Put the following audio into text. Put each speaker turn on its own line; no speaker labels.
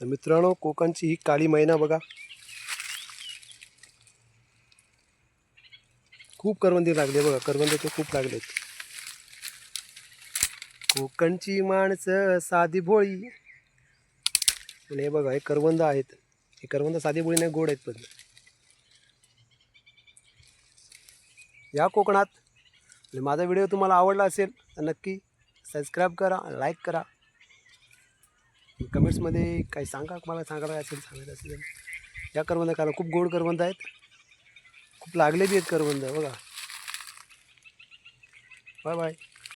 तर मित्रांनो कोकणची ही काळी मैना बघा. खूप करवंदी लागले बघा. करवंदे ते खूप लागलेत. कोकणची माणसं साधी भोळी. पण हे बघा हे करवंद आहेत. हे करवंद साधी भोळी नाही गोड आहेत पण. या कोकणात. माझा व्हिडिओ तुम्हाला आवडला असेल तर नक्की सबस्क्राईब करा लाईक करा. कमेंट्समध्ये काही सांगा मला सांगायला असेल सांगायचं असेल. या करवंदा कारण खूप गोड करवंद आहेत. खूप लागले बी आहेत करवंद बघा. Bye bye